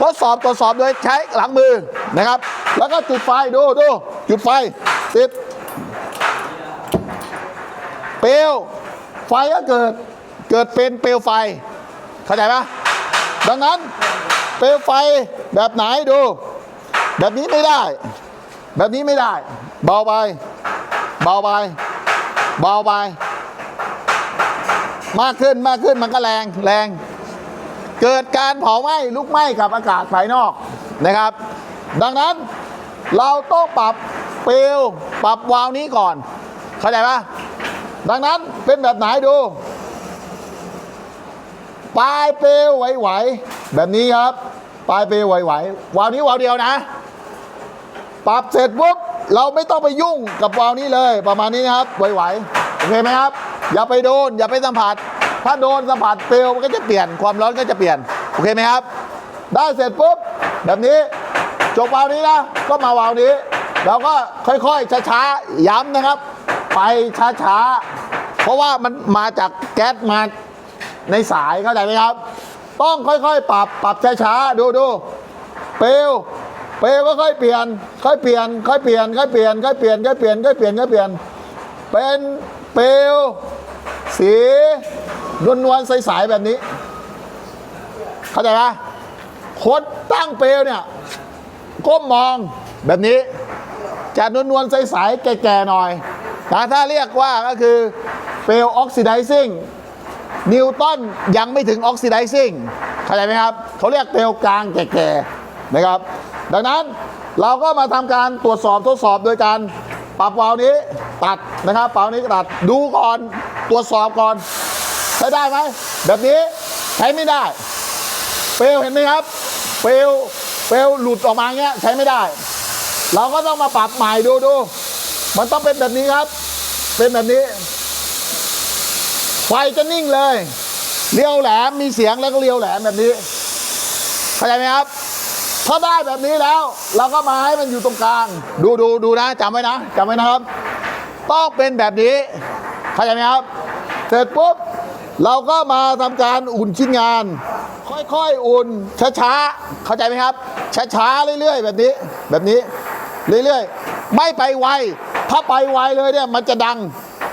ทดสอบตรวจสอบโดยใช้หลังมือนะครับ แล้วก็จุดไฟดูดูจุดไฟติดเปลวไฟก็เกิดเกิดเป็นเปลวไฟ เข้าใจปะดังนั้นเปลวไฟแบบไหนดู แบบนี้ไม่ได้ แบบนี้ไม่ได้ เบาไป เบาไป เบาไป มากขึ้นมากขึ้นมันก็แรงแรง เกิดการเผาไหม้ลุกไหม้กับอากาศภายนอกนะครับ ดังนั้นเราต้องปรับเปลวปรับวาล์วนี้ก่อน เข้าใจปะดังนั้นเป็นแบบไหนดู ปลายเปลวไหวๆแบบนี้ครับ ปลายเปลวไหวๆวาล์วนี้วาล์วเดียวนะ ปรับเสร็จปุ๊บเราไม่ต้องไปยุ่งกับวาล์วนี้เลยประมาณนี้นะครับไหวๆโอเคไหมครับ อย่าไปโดน อย่าไปสัมผัส ถ้าโดนสัมผัสเปลวมันก็จะเปลี่ยนความร้อนก็จะเปลี่ยน โอเคไหมครับ ได้เสร็จปุ๊บ แบบนี้จบวาล์วนี้นะ ก็มาวาล์วนี้เราก็ค่อยๆช้าๆย้ำนะครับ ไปช้าๆ เพราะว่ามันมาจากแก๊สมาในสายเข้าใจไหมครับ ต้องค่อยๆ ปรับปรับช้าๆ ดูดูเปลวเปลวก็ค่อยเปลี่ยน ค่อยเปลี่ยน ค่อยเปลี่ยน ค่อยเปลี่ยน ค่อยเปลี่ยน ค่อยเปลี่ยน ค่อยเปลี่ยน ค่อยเปลี่ยน เป็นเปลวสี นวลนวลๆใสๆแบบนี้ เข้าใจไหมคนตั้งเปลวเนี่ยก้มมองแบบนี้ จะนวลนวลๆใสๆแก่ๆหน่อยนะถ้าเรียกว่าก็คือเปลวออกซิไดซิ่งนิวตันยังไม่ถึงออกซิไดซิ่งเข้าใจไหมครับ เขาเรียกเปลวกลางแก่ๆนะครับ ดังนั้นเราก็มาทำการตรวจสอบทดสอบโดยการปรับวาล์วนี้ตัดนะครับปรับวาล์วนี้ตัดดูก่อนตรวจสอบก่อน ใช้ได้ไหมแบบนี้ใช้ไม่ได้ เปลวเห็นไหมครับ เปลวเปลวหลุดออกมาเงี้ยใช้ไม่ได้ เราก็ต้องมาปรับใหม่ดูดูมันต้องเป็นแบบนี้ครับ เป็นแบบนี้ ไฟจะนิ่งเลยเรียวแหลมมีเสียงแล้วก็เรียวแหลมแบบนี้เข้าใจไหมครับถ้าได้แบบนี้แล้ว เราก็มาให้มันอยู่ตรงกลาง ดูดูดูนะจำไว้นะจำไว้นะครับ ต้องเป็นแบบนี้เข้าใจไหมครับ เสร็จปุ๊บ เราก็มาทำการอุ่นชิ้นงาน ค่อยๆ อุ่นช้าๆ เข้าใจไหมครับ ช้าๆ เรื่อยๆ แบบนี้ แบบนี้ เรื่อยๆ ไม่ไปไว ถ้าไปไวเลยเนี่ยมันจะดัง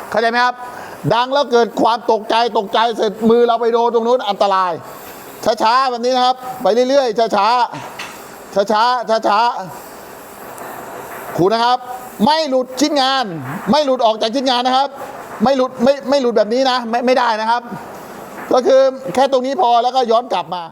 เข้าใจไหมครับ ดังแล้วเกิดความตกใจ ตกใจเสร็จมือเราไปโดนตรงนู้นอันตราย ช้าๆ แบบนี้นะครับ ไปเรื่อยๆ ช้าๆ ช้าๆ ช้าๆขูนะครับ ไม่หลุดชิ้นงาน ไม่หลุดออกจากชิ้นงานนะครับ ไม่หลุดไม่ไม่หลุดแบบนี้นะ ไม่ไม่ได้นะครับ ก็คือแค่ตรงนี้พอแล้วก็ย้อนกลับมา